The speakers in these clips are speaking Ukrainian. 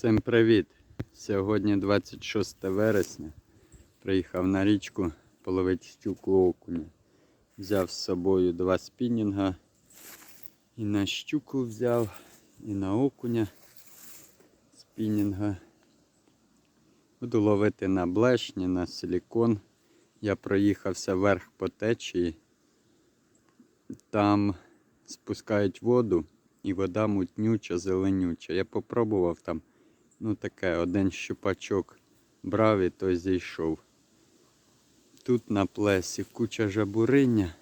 Всім привіт! Сьогодні 26 вересня. Приїхав на річку половити щуку окуня. Взяв з собою два спінінга. І на щуку взяв, і на окуня спінінга. Буду ловити на блешні, на силікон. Я проїхався вверх по течії. Там спускають воду і вода мутнюча, зеленюча. Я попробував там, ну таке, один щупачок брав і той зійшов. Тут на плесі куча жабуриння.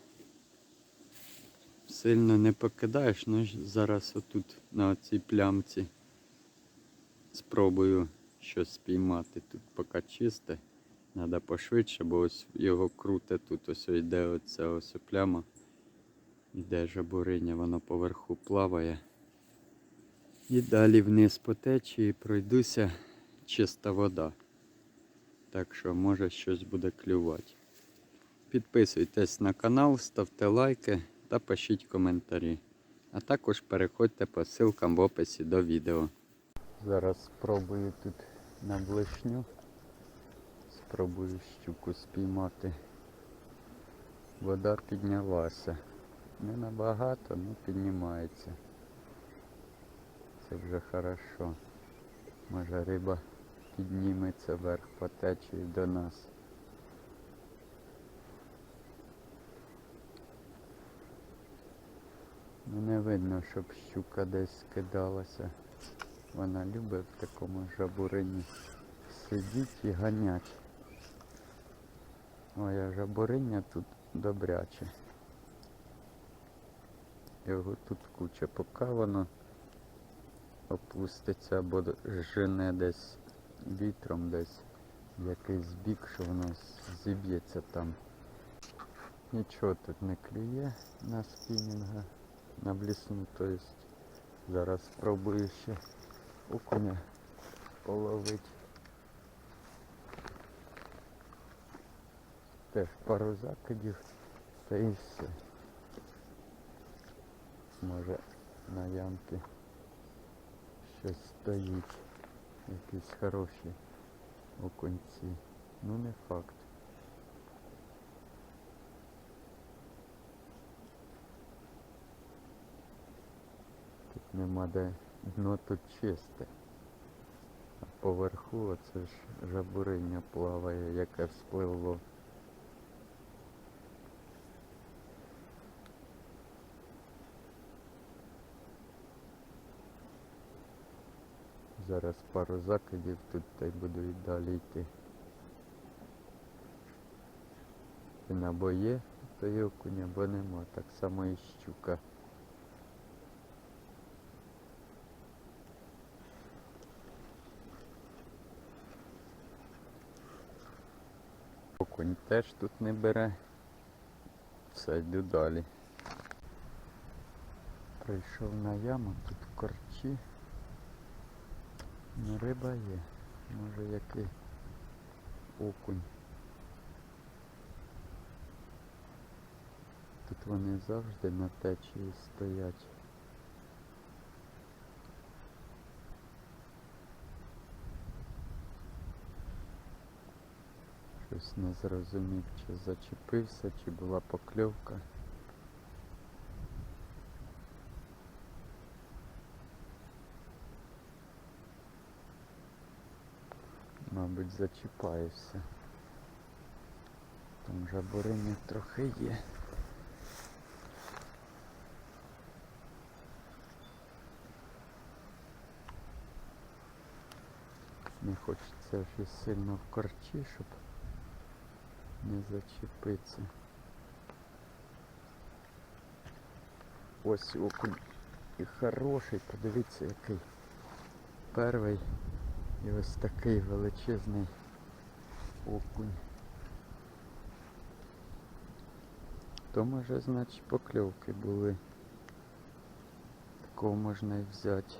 Сильно не покидаєш, ну зараз отут на цій плямці спробую щось спіймати. Тут поки чисте. Треба пошвидше, бо ось його круте тут ось йде оця ось пляма. Іде жабуриня, воно поверху плаває. І далі вниз по течії пройдуся чиста вода. Так що може щось буде клювати. Підписуйтесь на канал, ставте лайки та пишіть коментарі. А також переходьте по ссылкам в описі до відео. Зараз спробую тут на блишню. Спробую щуку спіймати. Вода піднялася. Не набагато, але піднімається. Це вже хорошо. Може риба підніметься вверх по течії до нас. Не видно, щоб щука десь кидалася. Вона любить в такому жабурині сидіть і ганять. Ой, а жабуриня тут добряче. Його тут куча, поки воно опуститься або жене десь вітром десь якийсь бік, що воно зіб'ється там. Нічого тут не клює на спінінга, на блісну, то есть зараз спробую ще окуня половити. Теж пару закидів та і все. Може на ямці щось стоїть. Якісь хороші окунці. Ну не факт. Тут нема де дно тут чисте. А поверху оце ж жабуриня плаває, яке вспливло. Зараз пару закидів тут та й буду і далі йти. І або є той окунь, або нема. Так само і щука. Окунь теж тут не бере. Все, йду далі. Прийшов на яму, тут корчі. Ну риба є. Може який окунь. Тут вони завжди на течії стоять. Щось не зрозумів, чи зачепився, чи була покльовка. Мабуть, зачіпаюся. Там жабурині трохи є. Не хочеться вже сильно в корчі, щоб не зачепитися. Ось окунь і хороший, подивіться який. Перший і ось такий величезний окунь. То може значить покльовки були. Такого можна і взяти.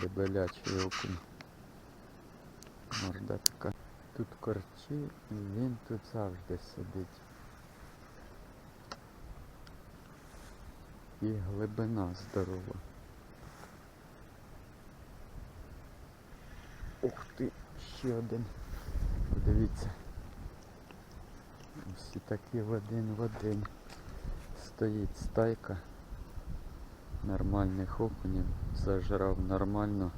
Дебелячий окунь. Морда така. Тут корчі і він тут завжди сидить. І глибина здорова. Ух ти, ще один. Подивіться. Всі такі в один в один. Стоїть стайка нормальних окунів. Зажрав нормально.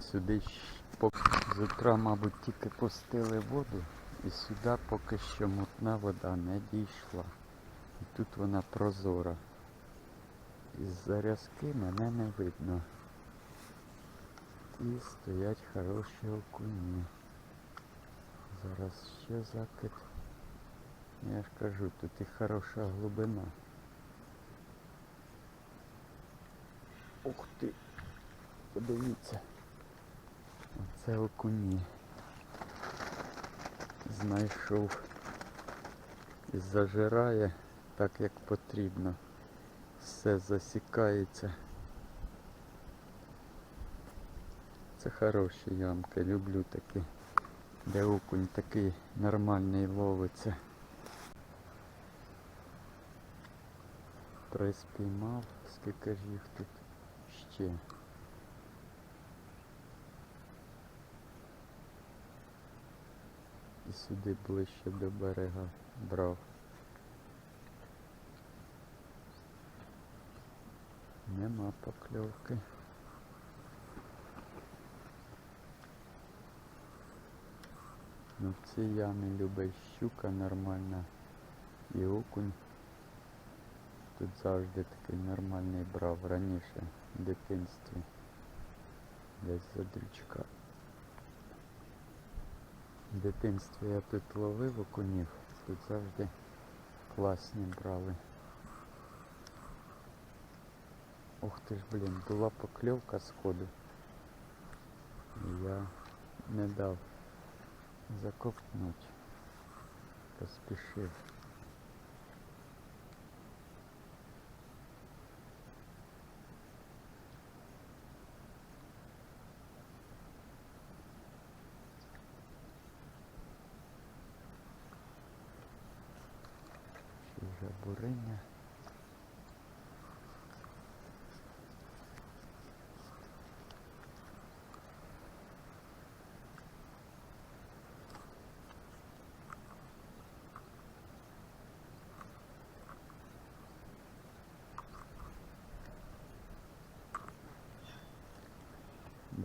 Сюди з утра, мабуть, тільки пустили воду. І сюди поки що мутна вода не дійшла. І тут вона прозора. Із зарязки мене не видно. І стоять хороші окуні. Зараз ще закид. Я ж кажу, тут і хороша глибина. Ух ти! Подивіться. Оце окуні. Знайшов і зажирає так, як потрібно. Все засікається. Це хороші ямки, люблю такі, де окунь такий нормальний ловиться. Три спіймав, скільки ж їх тут ще. І сюди ближче до берега брав. Нема покльовки. Ну в цій ямі любить щука нормальна і окунь. Тут завжди такий нормальний брав раніше в дитинстві. Десь за дрючка. В дитинстві я тут ловив окунів, тут завжди класні брали. Ух ти ж, блін, була покльовка сходу. Я не дав закопнуть. Поспішив.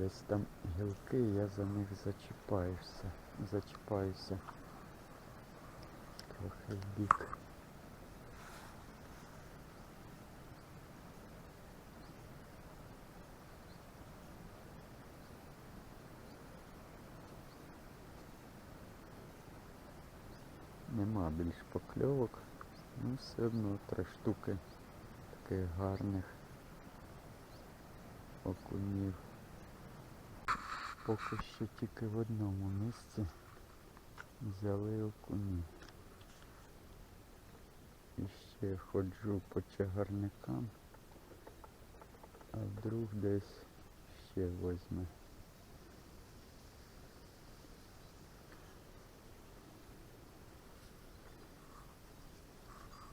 Десь там гілки, я за них зачіпаюся. Зачіпаюся. Трохи в бік. Нема більш покльовок. Ну все одно три штуки таких гарних окунів. Поки що тільки в одному місці взяли окуні. І ще ходжу по чагарникам, а вдруг десь ще возьме.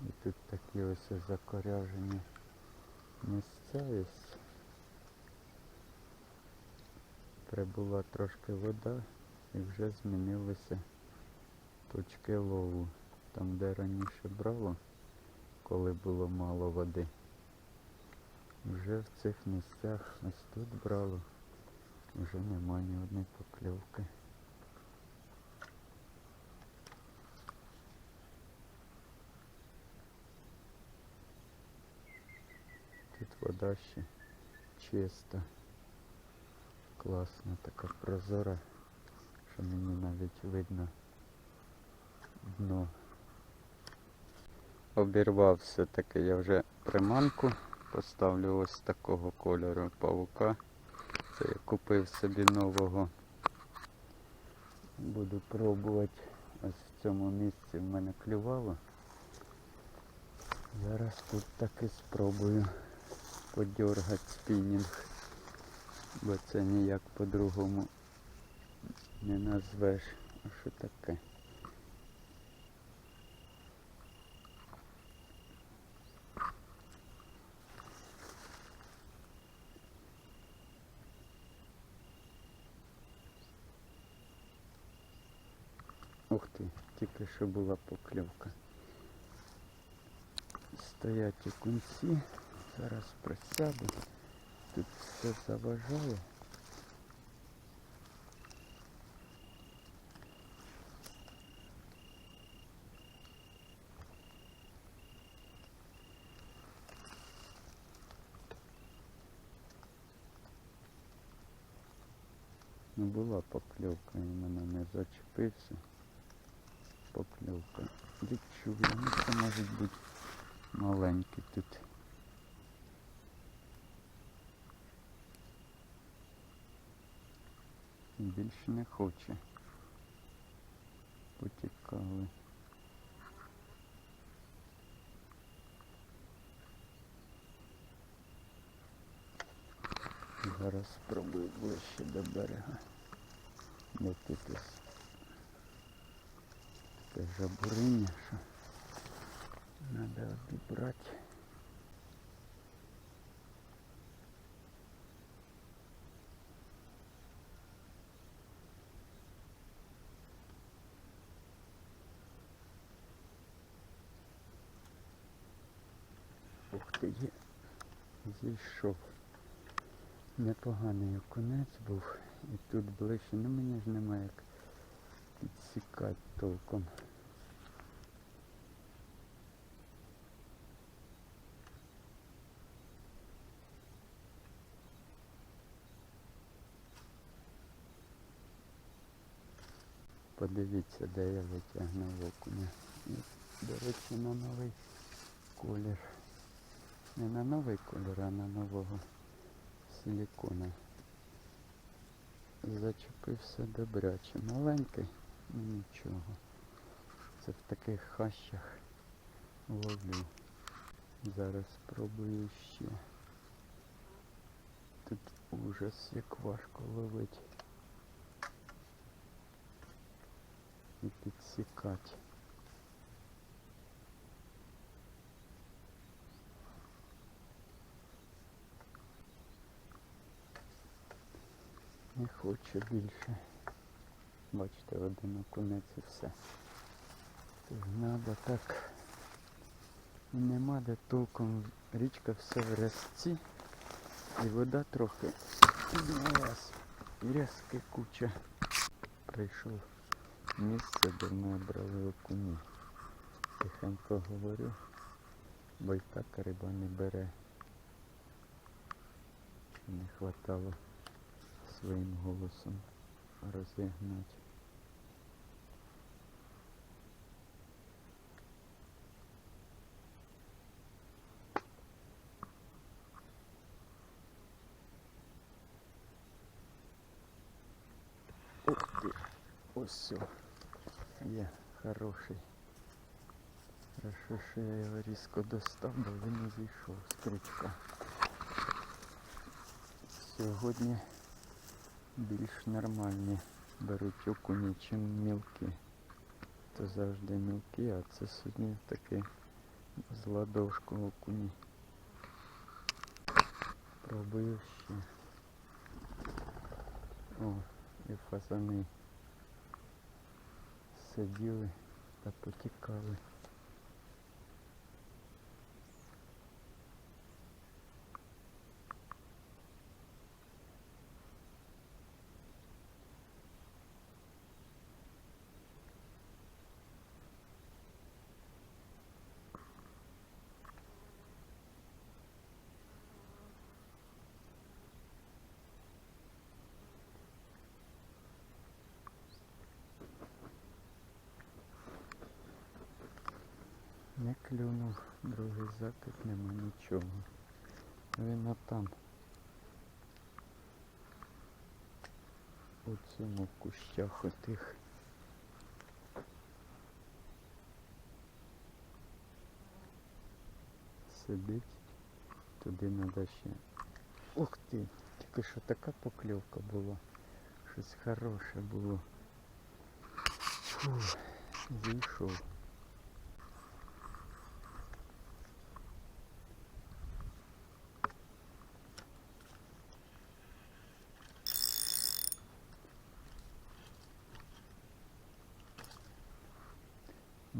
І тут такі ось закоряжені місцевість. Прибула трошки вода і вже змінилися точки лову. Там, де раніше брало, коли було мало води. Вже в цих місцях ось тут брало, вже нема ні одної покльовки. Тут вода ще чиста. Класна, така прозора, що мені навіть видно дно. Обірвав все-таки я вже приманку, поставлю ось такого кольору павука. Це я купив собі нового. Буду пробувати. Ось в цьому місці в мене клювало. Зараз тут таки спробую подергати спінінг, бо це ніяк по-другому не назвеш. А що таке? Ух ти, тільки що була покльовка. Стоять у кінці, зараз присяду. Тут все заважає. Ну була покльовка, іменно не зачепився. Покльовка. Відчув, ну це може бути маленький тут. Більше не хоче. Потікали. Зараз спробую ближче до берега. Де тут таке жабуриння, що треба обібрати. Ух ти, є. Зійшов. Непоганий окунець був. І тут ближче, ну мені ж немає як підсікати толком. Подивіться, де я витягнув окуня. До речі, на новий колір. Не на новий колір, а на нового силікона. Зачепився добряче. Маленький, ну нічого. Це в таких хащах ловлю. Зараз спробую ще. Тут ужас, як важко ловить. І підсікати. Не хоче більше. Бачите, один окунець і все. Тож треба так. Нема де толком річка все в рязці. І вода трохи піднялась. І рязки куча. Прийшов місце, де ми брали окуні. Тихенько говорю, бо й так риба не бере. Не хватало своїм голосом розігнати. Ось все. Є хороший. Хорошо, що я його різко достав, бо він не зійшов з крючка. Сьогодні більш нормальні беруть окуні, чим мілкі. То завжди мілкі, а це сьогодні такий з ладошку окуні. Пробую ще. О, і фазани сиділи та потікали. Не клюнув, другий закид, нема нічого. Він там. У цьому кущах отих. Сидить. Туди треба ще. Ух ти! Тільки що така покльовка була. Щось хороше було. Фу, зійшов.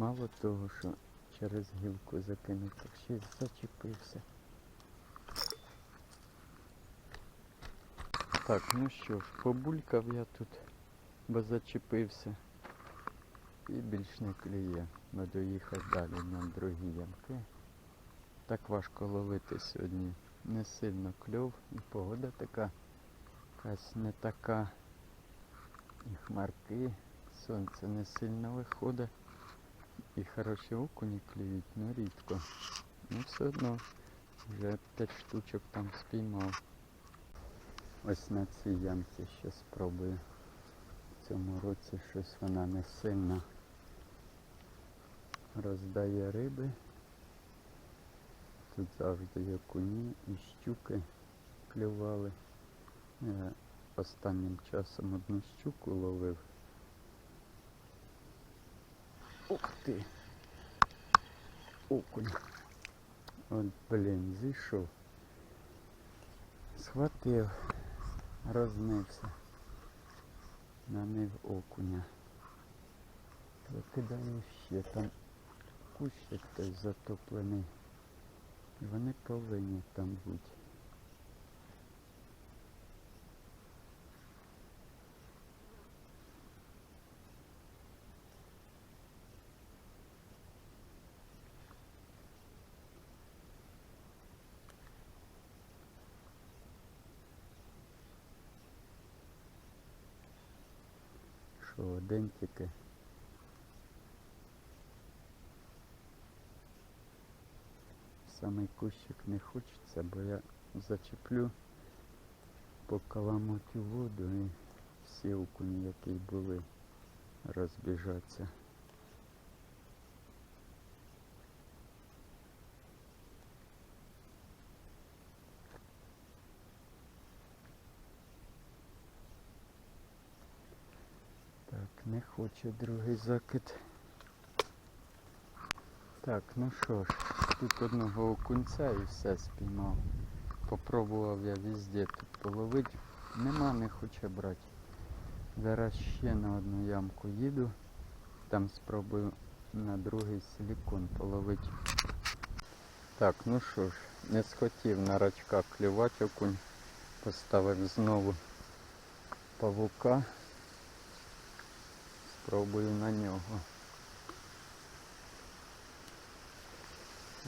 Мало того, що через гілку закинув, так ще й зачепився. Так, ну що ж, побулькав я тут, бо зачепився. І більш не клює. Буду їхати далі на другі ямки. Так важко ловити сьогодні. Не сильно кльов і погода така якась не така. І хмарки, сонце не сильно виходить. І хороші окуні клюють, ну рідко. Ну все одно вже 5 штучок там спіймав. Ось на цій ямці ще спробую. В цьому році щось вона не сильно роздає риби. Тут завжди є куні і щуки клювали. Я останнім часом одну щуку ловив. Ух ти! Окунь. От, блін, зійшов. Схватив, розмився. Нанив окуня. Викидаю ще там кущик той затоплений. Вони повинні там бути. Що. Самий кущик не хочеться, бо я зачеплю покаламуть воду і всі окуні, які були, розбіжаться. Так, не хоче другий закид. Так, ну що ж, тут одного окунця і все спіймав. Попробував я везде тут половити. Нема, не хоче брати. Зараз ще на одну ямку їду. Там спробую на другий силікон половити. Так, ну що ж, не схотів на рачка клювати окунь. Поставив знову павука. Спробую на нього.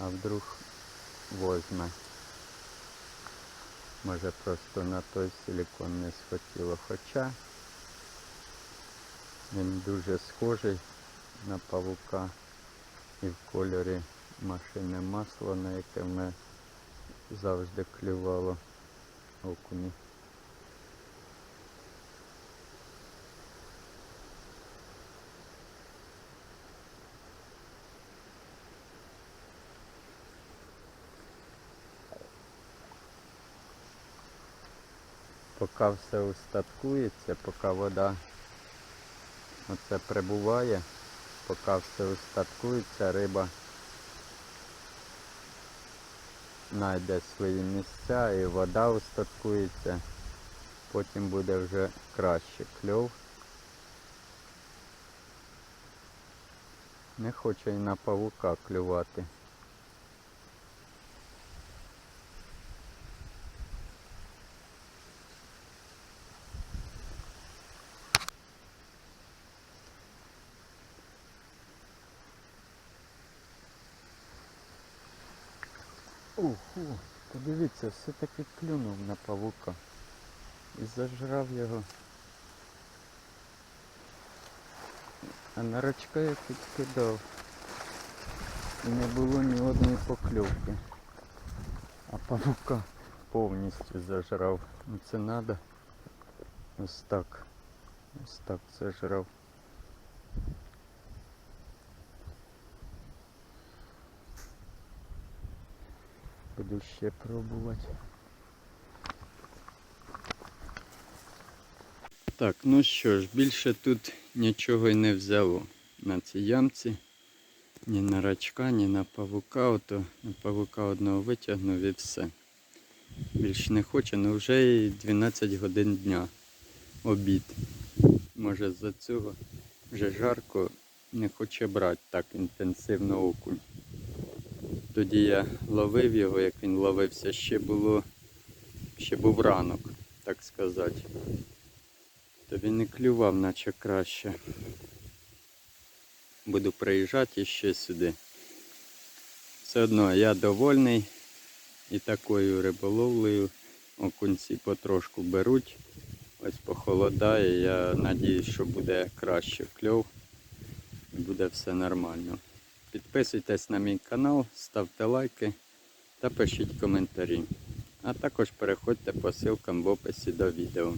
А вдруг возьме. Може просто на той силікон не схотіло. Хоча він дуже схожий на павука і в кольорі машинне масло, на яке мене завжди клювало окуні. Поки все устаткується, поки вода оце прибуває, поки все устаткується, риба знайде свої місця і вода устаткується, потім буде вже краще кльов. Не хоче і на павука клювати. Подивіться, все-таки клюнув на павука. І зажрав його. А на рачка я тут кидав. І не було ні одної покльовки. А павука повністю зажрав. Ну це треба. Ось так. Ось так зажрав. Буду ще пробувати. Так, ну що ж, більше тут нічого й не взяло на цій ямці. Ні на рачка, ні на павука. Ото на павука одного витягнув і все. Більше не хоче, але вже і 12 годин дня. Обід. Може з-за цього вже жарко, не хоче брати так інтенсивно окунь. Тоді я ловив його, як він ловився, ще було, ще був ранок, так сказати. То він і клював, наче краще. Буду приїжджати ще сюди. Все одно я довольний і такою риболовлею. Окунці потрошку беруть. Ось похолодає. Я надіюсь, що буде краще кльов. І буде все нормально. Підписуйтесь на мій канал, ставте лайки та пишіть коментарі. А також переходьте по ссылкам в описі до відео.